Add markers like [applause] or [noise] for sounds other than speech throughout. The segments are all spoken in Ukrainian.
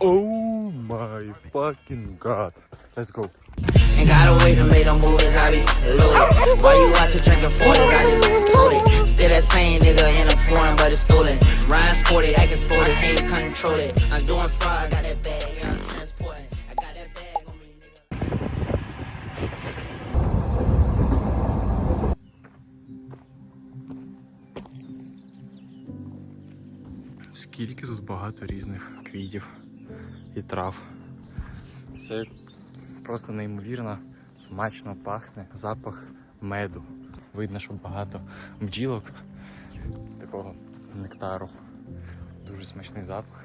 Oh my fucking god. Let's go. Gotta wait to make them movies, I be loaded. While you watching drinking 40s, I just told it. Still that same nigga in a foreign, but it's stolen. Ryan sporty, can't control it. I'm doing fraud, got that bag, багато різних квітів і трав. Все просто неймовірно смачно пахне, запах меду. Видно, що багато бджілок, такого нектару. Дуже смачний запах.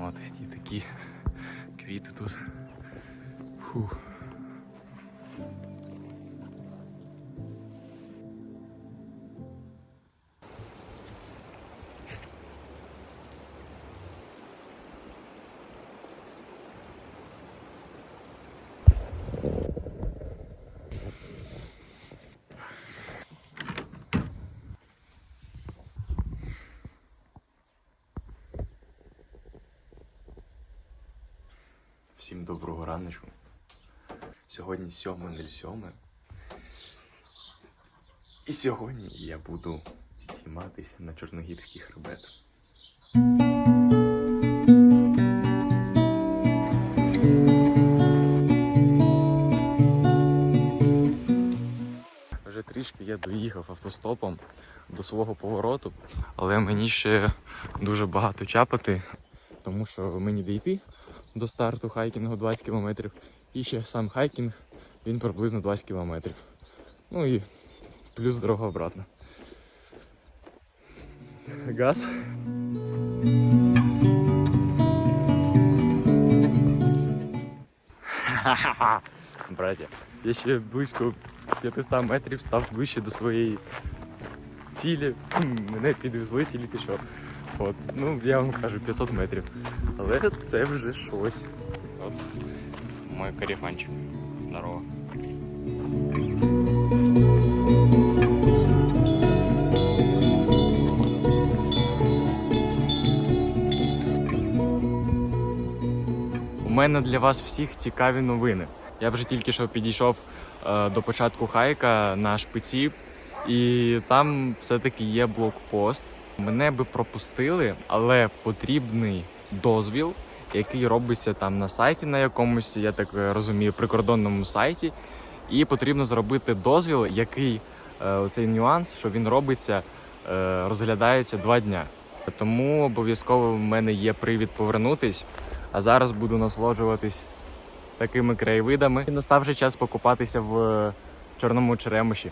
От, і такі квіти тут. Фух. Сьогодні 7.07. І сьогодні я буду зніматися на Чорногірський хребет. Вже трішки я доїхав автостопом до свого повороту, але мені ще дуже багато чапати, тому що мені дійти до старту хайкінгу 20 кілометрів. І ще сам хайкінг він приблизно 20 кілометрів. Ну і плюс дорога обратно. Газ. [laughs] Братя, я ще близько 500 метрів став вище до своєї цілі. Мене підвезли тільки що. От, ну я вам кажу 500 метрів. Але це вже щось. От мой каріфанчик. Здорово. У мене для вас всіх цікаві новини. Я вже тільки що підійшов е, до початку хайка на шпиці, і там все-таки є блокпост. Мене би пропустили, але потрібний дозвіл, який робиться там на сайті на якомусь, я так е, розумію, прикордонному сайті. І потрібно зробити дозвіл, який е, оцей нюанс, що він робиться, е, розглядається два дня. Тому обов'язково в мене є привід повернутись. А зараз буду насолоджуватись такими краєвидами. І настав вже час покупатися в чорному черемоші.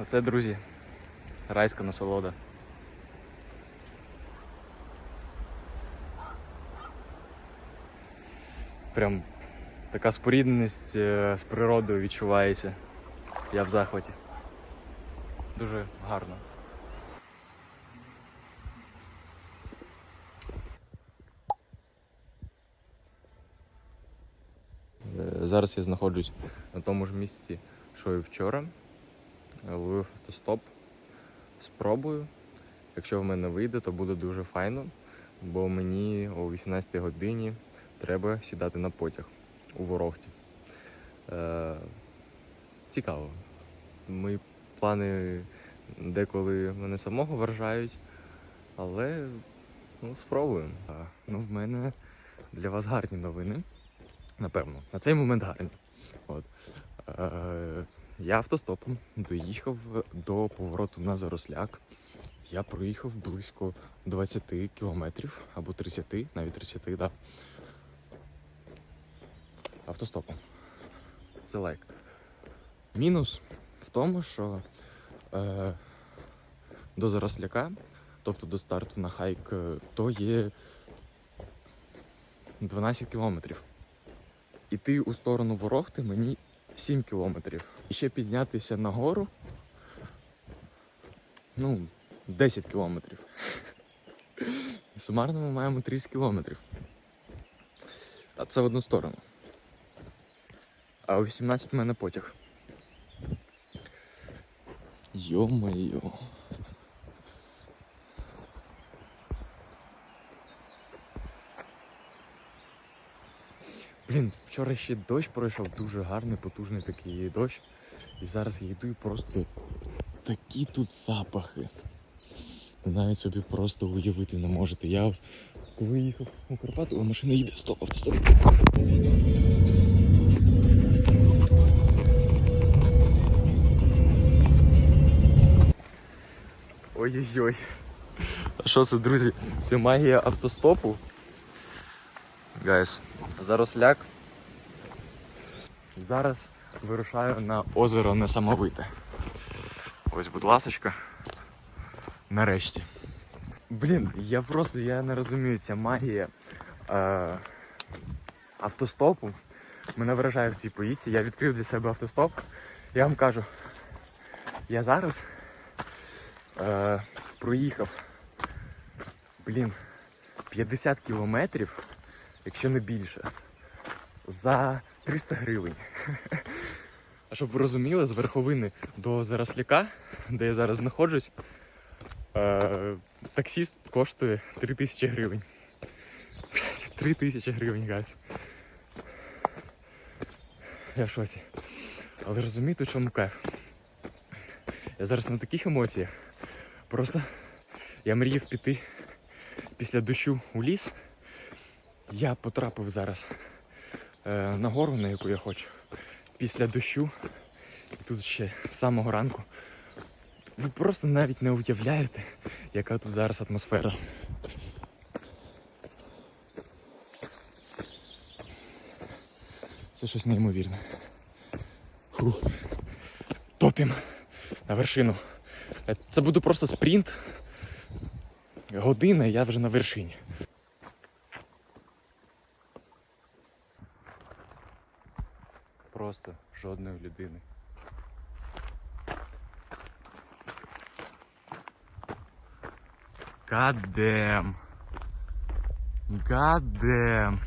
Оце, друзі, райська насолода. Прям така спорідненість е, з природою відчувається. Я в захваті. Дуже гарно. Е, Зараз я знаходжусь на тому ж місці, що і вчора. Ловив автостоп. Спробую. Якщо в мене вийде, то буде дуже файно, бо мені о 18 годині треба сідати на потяг у Ворохті. Е, цікаво. Мої плани деколи мене самого вражають, але ну, спробуємо. Ну, в мене для вас гарні новини. Напевно, на цей момент гарні. От. Е, я автостопом доїхав до повороту на Заросляк. я проїхав близько 20 кілометрів або 30, навіть 30, так. Да. Автостопом. Це лайк. Мінус в тому, що е, до Заросляка, тобто до старту на хайк, е, то є 12 кілометрів. Іти у сторону Ворохти мені 7 кілометрів. Ще піднятися нагору. Ну, 10 кілометрів. Сумарно ми маємо 30 кілометрів. А це в одну сторону. А о 18 в мене потяг. Йо-моє. Блін, вчора ще дощ пройшов, дуже гарний, потужний такий дощ. І зараз я йду і просто такі тут запахи. Ви навіть собі просто уявити не можете. Я ось коли їхав у Карпати, о, машина їде, стоп, автостоп. Ой-ой-ой. А що це, друзі? Це магія автостопу. Гайс, заросляк. Зараз вирушаю на озеро Несамовите. Ось, будь ласочка. Нарешті. Блін, я просто я не розумію, ця магія е, автостопу мене вражає в цій поїздці. Я відкрив для себе автостоп. Я вам кажу, я зараз е, проїхав блін, 50 кілометрів, якщо не більше, за 300 гривень. А щоб ви розуміли, з верховини до Заросляка, де я зараз знаходжусь, е, таксіст коштує 3000 гривень. 3000 гривень, гайс. Я в шоці. Але розумієте, у чому кайф? Я зараз на таких емоціях. Просто я мріяв піти після дощу у ліс. Я потрапив зараз е, на гору, на яку я хочу. Після дощу. І тут ще з самого ранку. Ви просто навіть не уявляєте, яка тут зараз атмосфера. Це щось неймовірне. Фух. Топім на вершину. Е, Це буде просто спринт. Година, і я вже на вершині. Просто жодної людини. Гадем. Гадем.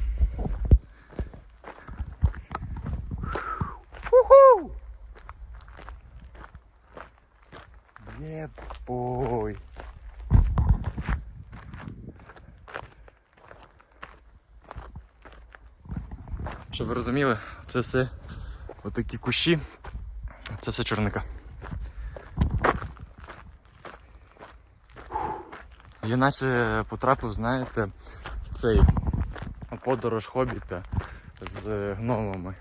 Уху! Єбой. Щоб ви розуміли, це все отакі кущі, це все чорника. Я наче потрапив, знаєте, в цей подорож хобіта з гномами.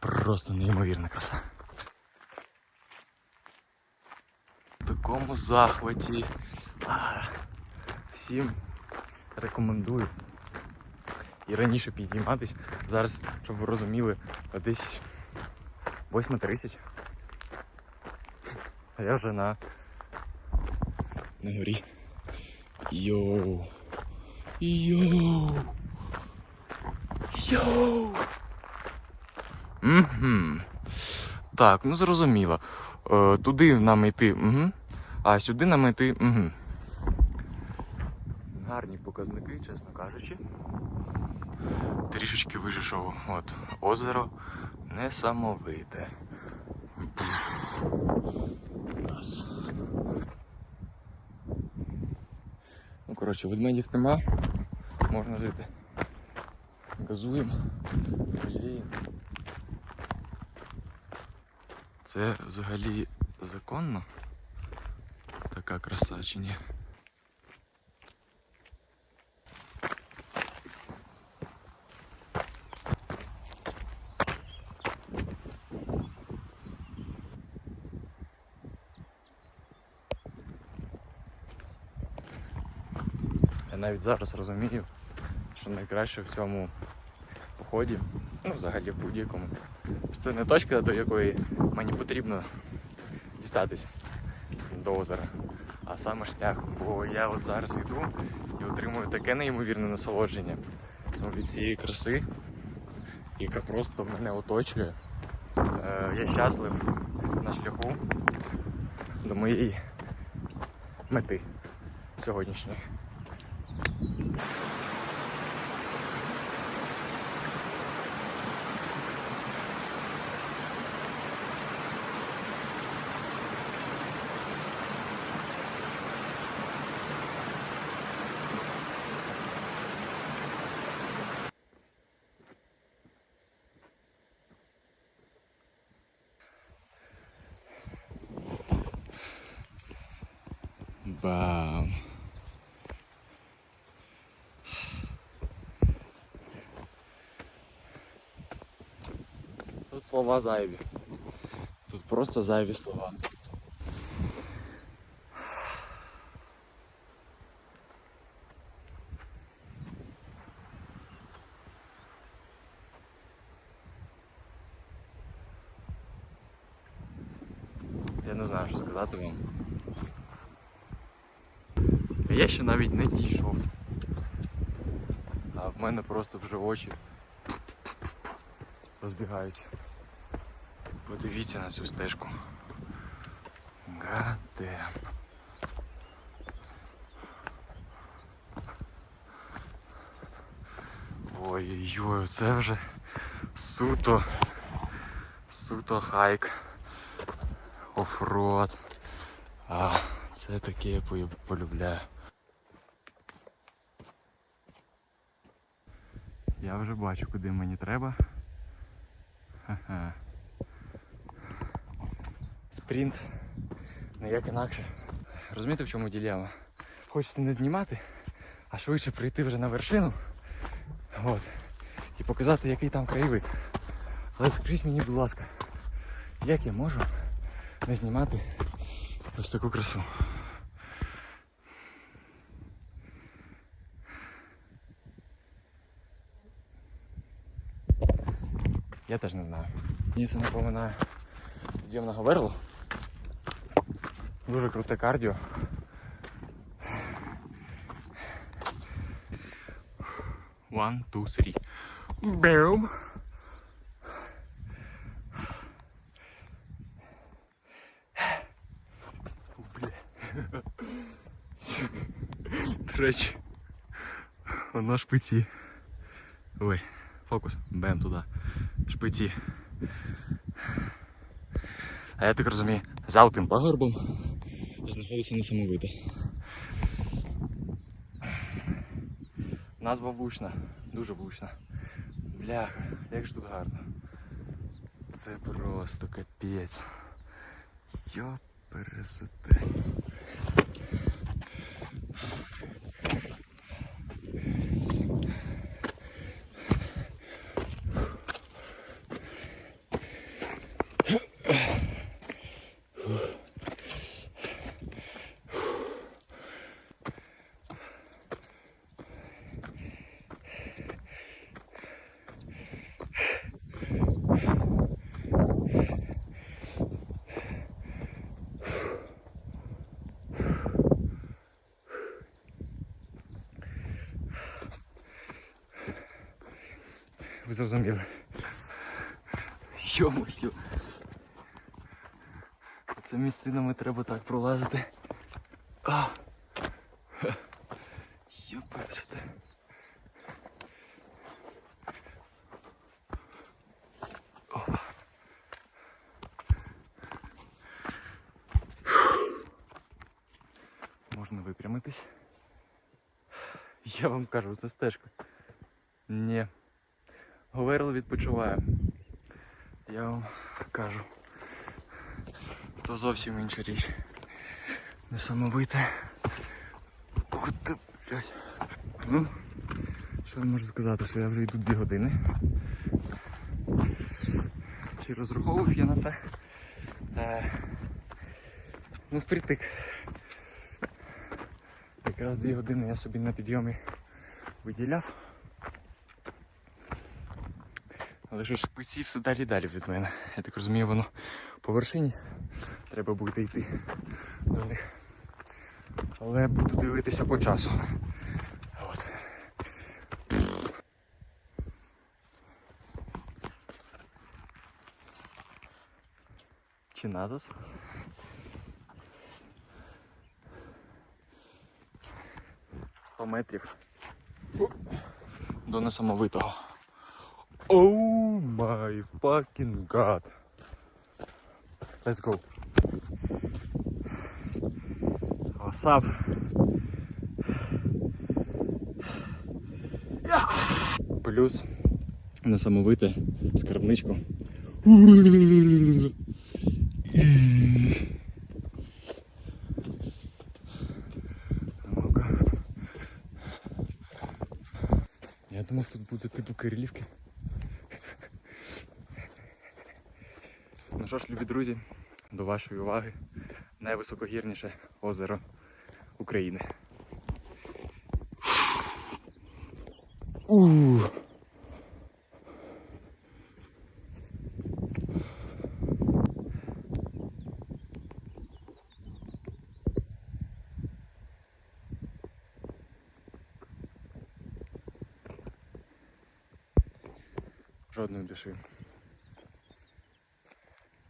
Просто неймовірна краса. В такому захваті. Всім рекомендую. І раніше підніматись. Зараз, щоб ви розуміли, десь 8.30. А я вже на, на горі. Йоу. Йоу. Йоу. Угу. Так, ну зрозуміло. Е, туди нам йти, угу. а сюди нам йти. Угу. Гарні показники, чесно кажучи. Трішечки вижишов от озеро несамовите. Клас. Ну, коротше, ведмедів нема, можна жити. Газуємо. Блін. Це взагалі законно? Така краса чи ні? Навіть зараз розумію, що найкраще в цьому поході, ну взагалі в будь-якому. що Це не точка, до якої мені потрібно дістатись до озера, а саме шлях. Бо я от зараз йду і отримую таке неймовірне насолодження ну, від цієї краси, яка просто мене оточує. Е, я щаслив на шляху до моєї мети сьогоднішньої. Бам. Тут слова зайві. Тут просто зайві слова. Я не знаю, що сказати вам. Навіть не дійшов. А в мене просто вже очі розбігаються. Подивіться на цю стежку. Гадем. Ой-ой-ой, це вже суто. Суто хайк. Офроад. А, це таке я полюбляю. Я вже бачу, куди мені треба. Ха-ха. Спринт. Ну як інакше. Розумієте, в чому ділема? Хочеться не знімати, а швидше прийти вже на вершину. От. І показати, який там краєвид. Але скажіть мені, будь ласка, як я можу не знімати ось таку красу? Я теж не знаю. Мені це напоминає підйомного верло. Дуже круте кардіо. One, two, three. Бум. До речі, воно шпиці. Ой, фокус. Бем туди. Шпиці. А я так розумію, за тим пагорбом знаходиться несамовите. Назва влучна, дуже влучна. Бляха, як ж тут гарно. Це просто капець. Йо. Ви зрозуміли. Йо-моє. Це місцинами треба так пролазити. А. Йоперсите. Опа. Можна випрямитись. Я вам кажу, це стежка. Ні. Говерл відпочиває. Я вам кажу. То зовсім інша річ. Несамовите. Ну, що я можу сказати, що я вже йду дві години. Чи розраховував я на це? Е, ну, впритик. Якраз дві години я собі на підйомі виділяв. Але ж шпиці все далі далі від мене. Я так розумію, воно по вершині. Треба буде йти до них. Але буду дивитися по часу. От. Чи надос? Сто метрів. До несамовитого. Oh my fucking god. Let's go. What's up? Плюс несамовите скарбничко. Ну-ка. Я думав, тут буде типу Кирилівки. Що ж, любі друзі, до вашої уваги найвисокогірніше озеро України. Ух. Жодної душі.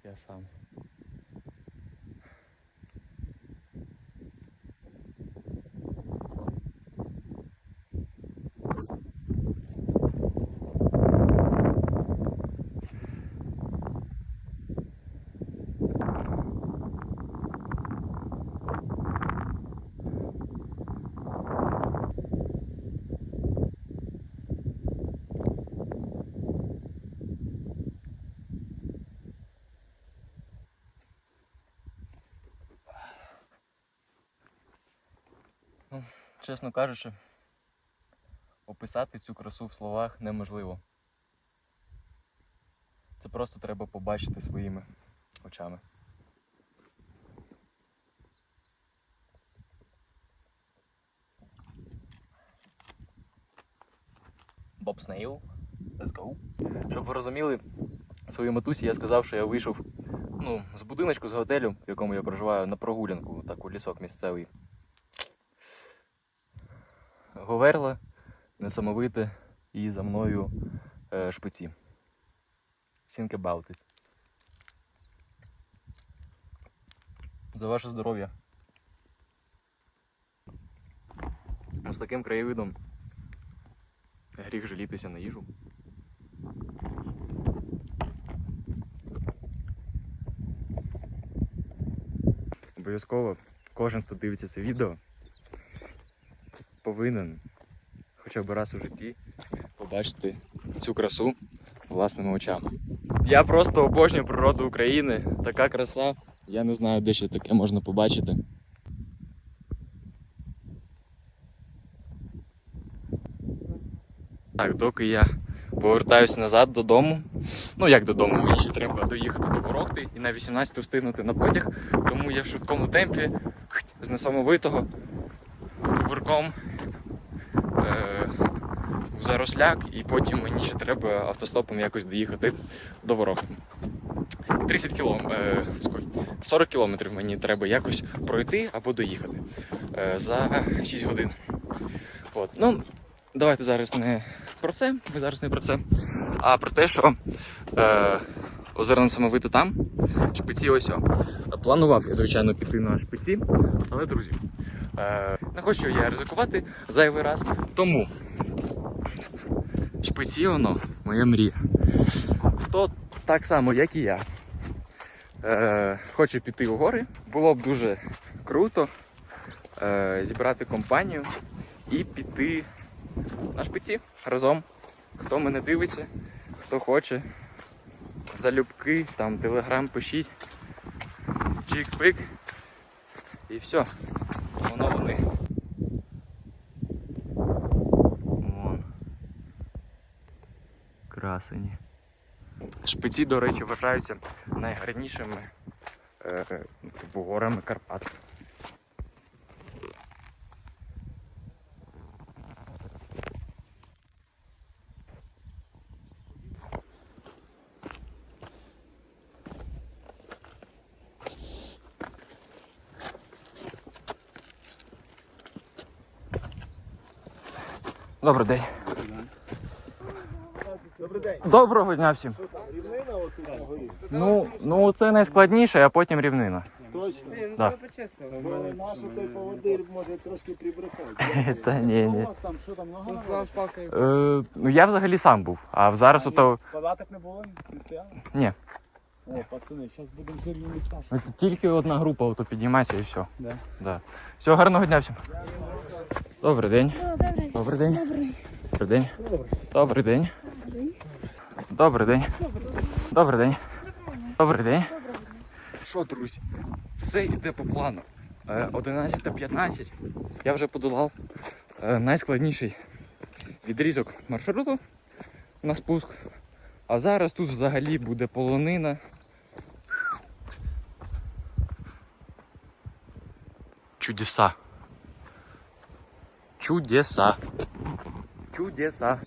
Я сам. Ну, чесно кажучи, описати цю красу в словах неможливо. Це просто треба побачити своїми очами. Боб Снейл. Let's go. Щоб ви розуміли своїй матусі, я сказав, що я вийшов ну, з будиночку, з готелю, в якому я проживаю, на прогулянку, так у лісок місцевий. Говерла, несамовите і за мною е, шпиці. Think about it. За ваше здоров'я. З таким краєвидом гріх жалітися на їжу. Обов'язково кожен, хто дивиться це відео, повинен хоча б раз у житті побачити цю красу власними очами. Я просто обожнюю природу України. Така краса. Я не знаю, де ще таке можна побачити. Так, доки я повертаюся назад додому. Ну як додому, ще треба доїхати до Ворохти і на 18 встигнути на потяг. Тому я в швидкому темпі з несамовитого кувирком в заросляк, і потім мені ще треба автостопом якось доїхати до Ворохти. 30 кілометрів, 40 кілометрів мені треба якось пройти або доїхати е, за 6 годин. От. Ну, давайте зараз не про це, ми зараз не про це, а про те, що е, озерно самовите там, шпиці ось. Планував я, звичайно, піти на шпиці, але, друзі, е, не хочу я ризикувати зайвий раз. Тому шпиці воно моя мрія. Хто так само, як і я, е, хоче піти у гори, було б дуже круто е, зібрати компанію і піти на шпиці разом. Хто мене дивиться, хто хоче, залюбки, там телеграм пишіть, чик-пик. І все. Воно вони. Вон. Красені. Шпиці, до речі, вважаються найгарнішими е, типу, горами Карпат. Добрий день. Добрий день. Доброго дня всім. Рівнина отут на горі? Ну, ну це найскладніше, а потім рівнина. Точно. Да. Бо нашу той поводир може трошки прибрехати. [laughs] Та ні, Що у ні. вас там? Що там? Нога? Е, ну я взагалі сам був, а зараз ото. Палаток не було? Не? Ні. О, пацани, зараз будемо жирні міста. Ну, Тільки одна група ото підіймається і все. Да. Да. Всього гарного дня всім. Добрий день. Добрий день. Добрий день. Добрий день. Добрий день. Добрий день. Добрий день. Що, друзі? Все йде по плану. Е, 11.15. Я вже подолав е, найскладніший відрізок маршруту на спуск. А зараз тут взагалі буде полонина. Чудеса. Чудеса. Чудеса.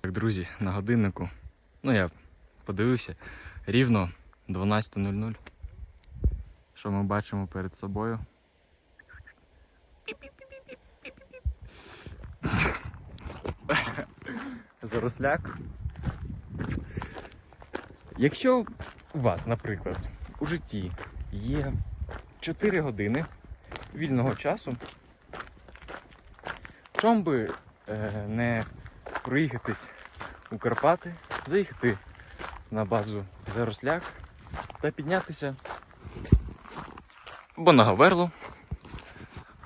Так, друзі, на годиннику. Ну, я подивився. Рівно 12.00. Що ми бачимо перед собою? [laughs] Заросляк. Якщо у вас, наприклад, у житті є 4 години вільного часу, чом би е, не проїхатись у Карпати, заїхати на базу Заросляк та піднятися або на Говерло,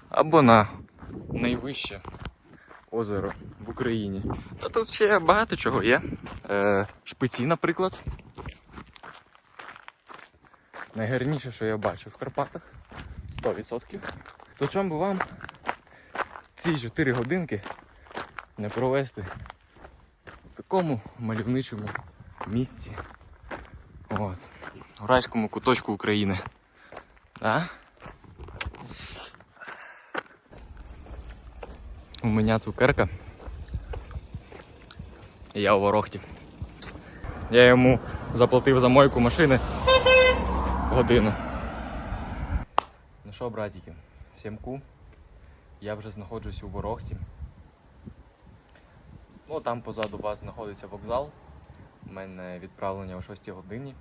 або на найвище озеро в Україні. Та тут ще багато чого є. Е, шпиці, наприклад. Найгарніше, що я бачив в Карпатах. 100%. То чому би вам ці 4 годинки не провести в такому мальовничому місці. От. В райському куточку України. Да? У мене цукерка. Я у ворохті. Я йому заплатив за мойку машини годину. Ну що, братики, всім ку. Я вже знаходжусь у Ворохті. Ну, там позаду вас знаходиться вокзал. У мене відправлення о 6 годині.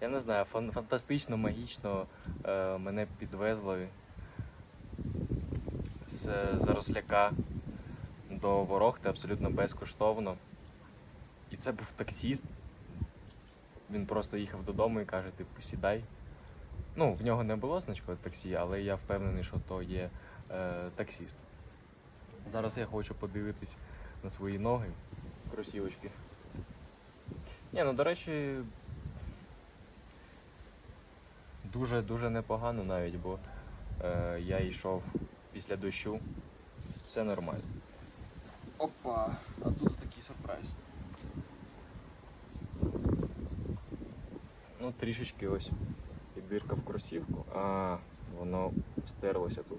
Я не знаю, фан- фантастично, магічно е, мене підвезли з Заросляка до Ворохти абсолютно безкоштовно. І це був таксіст. Він просто їхав додому і каже, типу, сідай. Ну, в нього не було значка таксі, але я впевнений, що то є е, таксіст. Зараз я хочу подивитись на свої ноги, кросівочки. Ні, ну до речі, дуже-дуже непогано навіть, бо е, я йшов після дощу. Все нормально. Опа, а тут такий сюрприз. Ну, трішечки ось як дирка в кросівку, а воно стерлося тут.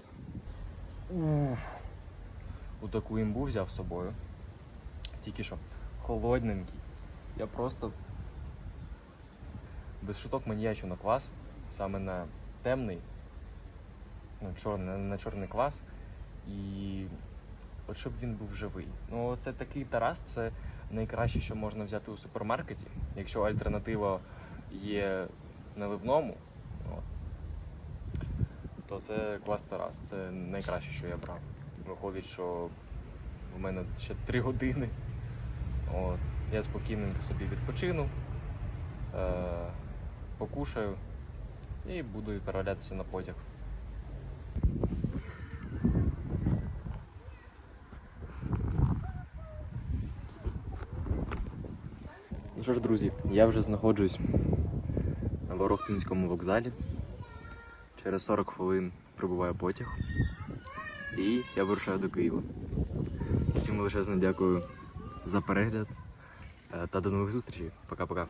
У таку імбу взяв з собою. Тільки що холодненький. Я просто без шуток маніячу на квас, саме на темний, ну, чорний, на чорний квас. І от щоб він був живий. Ну, це такий Тарас, це найкраще, що можна взяти у супермаркеті. Якщо альтернатива є наливному, от, то це квас Тарас. Це найкраще, що я брав. Виходить, що в мене ще 3 години. От, я спокійненько собі відпочину, е, покушаю і буду відправлятися на потяг. Ну що ж, друзі, я вже знаходжусь на Ворохтинському вокзалі. Через 40 хвилин прибуває потяг. І я вирушаю до Києва. Всім величезно дякую за перегляд е, та до нових зустрічей. Пока-пока.